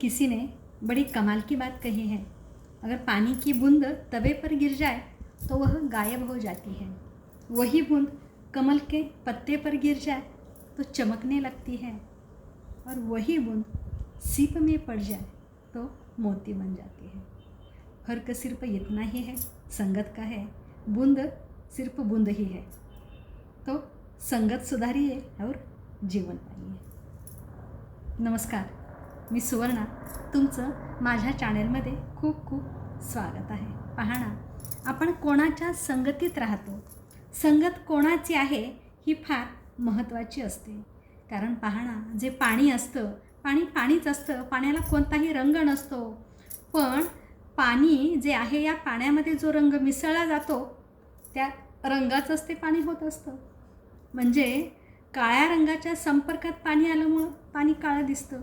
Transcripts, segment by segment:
किसी ने बड़ी कमाल की बात कही है। अगर पानी की बूंद तवे पर गिर जाए तो वह गायब हो जाती है। वही बूंद कमल के पत्ते पर गिर जाए तो चमकने लगती है। और वही बूंद सीप में पड़ जाए तो मोती बन जाती है। फ़र्क सिर्फ़ इतना ही है, संगत का है। बूंद सिर्फ़ बूंद ही है। तो संगत सुधारिए और जीवन पाहिये नमस्कार। मी सुवर्णा तुमचं माझ्या चॅनेलमध्ये खूप खूप स्वागत आहे. पाहणा आपण कोणाच्या संगतीत राहतो? संगत कोणाची आहे ही फार महत्त्वाची असते. कारण पाहणा जे पाणी असतं पाणी पाणीच असतं पाण्याला कोणताही रंग नसतो. पण पाणी जे आहे या पाण्यामध्ये जो रंग मिसळला जातो त्या रंगाचंच ते पाणी होत असतं. म्हणजे काळ्या रंगाच्या संपर्कात पाणी आल्यामुळं पाणी काळं दिसतं.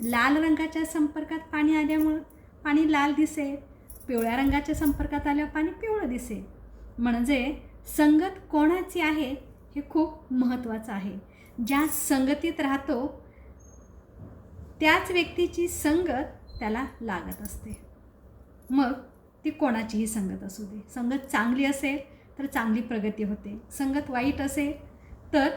लाल रंगाच्या संपर्कात पाणी आल्यामुळं पाणी लाल दिसे पिवळ्या रंगाच्या संपर्कात आल्यावर पाणी पिवळं दिसे म्हणजे संगत कोणाची आहे हे खूप महत्त्वाचं आहे. ज्या संगतीत राहतो त्याच व्यक्तीची संगत त्याला लागत असते. मग ती कोणाचीही संगत असू दे. संगत चांगली असेल तर चांगली प्रगती होते. संगत वाईट असेल तर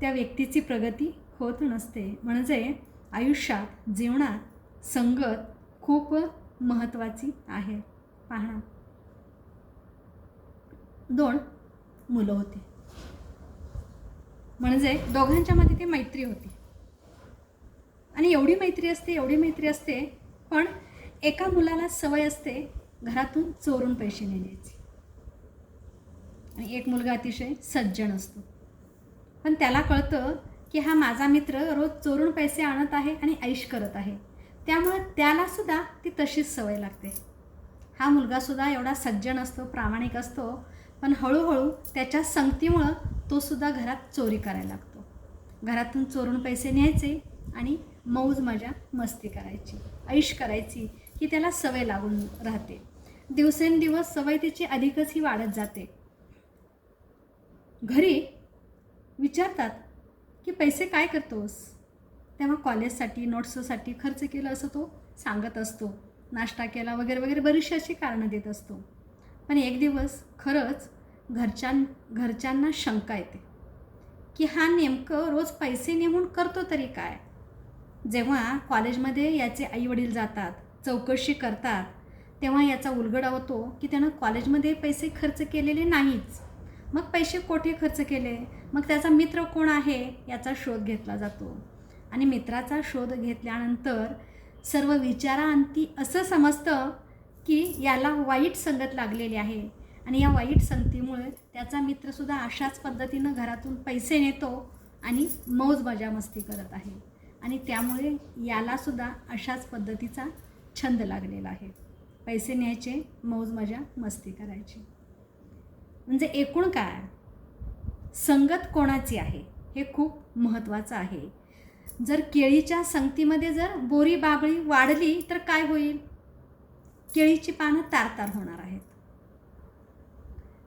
त्या व्यक्तीची प्रगती होत नसते. म्हणजे आयुष्यात जीवनात संगत खूप महत्त्वाची आहे. पाहणं दोन मुलं होती. म्हणजे दोघांच्या मध्ये ती मैत्री होती. आणि एवढी मैत्री असते एवढी मैत्री असते पण एका मुलाला सवय असते घरातून चोरून पैसे नेण्याची आणि एक मुलगा अतिशय सज्जन असतो. पण त्याला कळतं की हा माझा मित्र रोज चोरून पैसे आणत आहे आणि ऐश करत आहे. त्यामुळं त्यालासुद्धा ती तशीच सवय लागते. हा मुलगासुद्धा एवढा सज्जन असतो प्रामाणिक असतो पण हळूहळू त्याच्या संगतीमुळं तोसुद्धा घरात चोरी करायला लागतो. घरातून चोरून पैसे न्यायचे आणि मौज मजा मस्ती करायची ऐश करायची ही त्याला सवय लागून राहते. दिवसेंदिवस सवय तिची अधिकच ही वाढत जाते. घरी विचारतात की पैसे काय करतोस? तेव्हा कॉलेजसाठी नोट्ससाठी खर्च केला असं तो सांगत असतो. नाश्ता केला वगैरे वगैरे बरीचशी अशी कारणं देत असतो. पण एक दिवस खरंच घरच्यां घरच्यांना शंका येते. की हा नेमकं रोज पैसे नेमून करतो तरी काय? जेव्हा कॉलेजमध्ये याचे आईवडील जातात चौकशी करतात तेव्हा याचा उलगडा होतो की त्यानं कॉलेजमध्ये पैसे खर्च केलेले नाहीच. मग पैसे कोठे खर्च केले? मग त्याचा मित्र कोण आहे? याचा शोध घेतला जातो. आणि मित्राचा शोध घेतल्यानंतर सर्व विचारांती असं समजतं की याला वाईट संगत लागलेली आहे. आणि या वाईट संगतीमुळे त्याचा मित्रसुद्धा अशाच पद्धतीनं घरातून पैसे नेतो आणि मौज मजा मस्ती करत आहे. आणि त्यामुळे यालासुद्धा अशाच पद्धतीचा छंद लागलेला आहे. पैसे न्यायचे मौज मजा मस्ती करायची. म्हणजे एकूण काय? संगत कोणाची आहे? हे खूप महत्त्वाचं आहे. जर केळीच्या संगतीमध्ये जर बोरी बाबळी वाढली तर काय होईल? केळीची पानं तारतार होणार आहेत.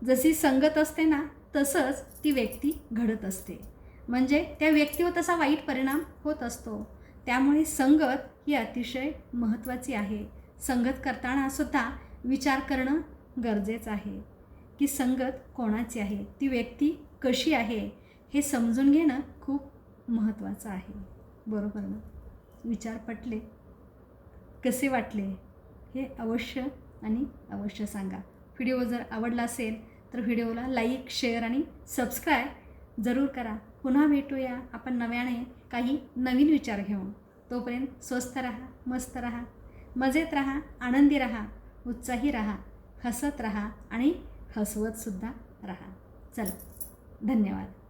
जशी संगत असते ना तसंच ती व्यक्ती घडत असते. म्हणजे त्या व्यक्तीवर तसा वाईट परिणाम होत असतो. त्यामुळे संगत ही अतिशय महत्त्वाची आहे. संगत करताना सुद्धा विचार करणं गरजेचं आहे. की संगत कोणाची आहे? ती व्यक्ती कशी आहे? हे समजून घेणं खूप महत्त्वाचं आहे. बरोबर ना? विचार पटले. कसे वाटले? हे अवश्य आणि अवश्य सांगा. व्हिडिओ जर आवडला असेल तर व्हिडिओला लाईक शेअर आणि सबस्क्राईब जरूर करा. पुन्हा भेटूया आपण नव्याने काही नवीन विचार घेऊन. तोपर्यंत स्वस्त राहा मस्त राहा मजेत राहा आनंदी राहा उत्साही राहा हसत राहा आणि हसवतसुद्धा राहा. चला धन्यवाद.